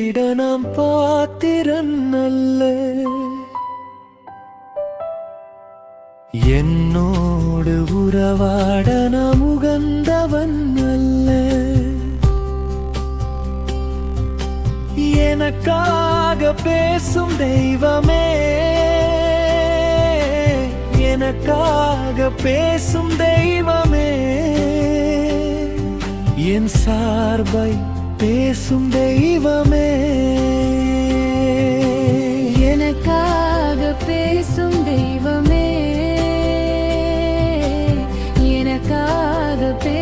பேசிட நாம் பாத்திரன் அல்ல. என்னோடு உறவாட நாம் உகந்தவன் அல்ல. எனக்காக பேசும் தெய்வமே. எனக்காக பேசும் தெய்வமே. என் சார்பை பேசும் தெய்வமே. எனக்காக பேசும் தெய்வமே. எனக்காக பே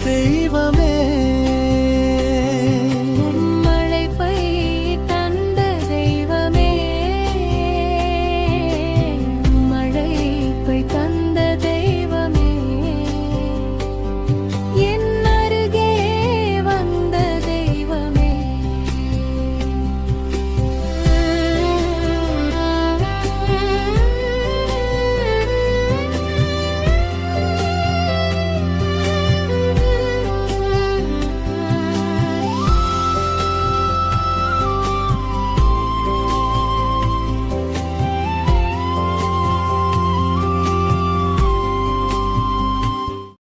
definitivamente.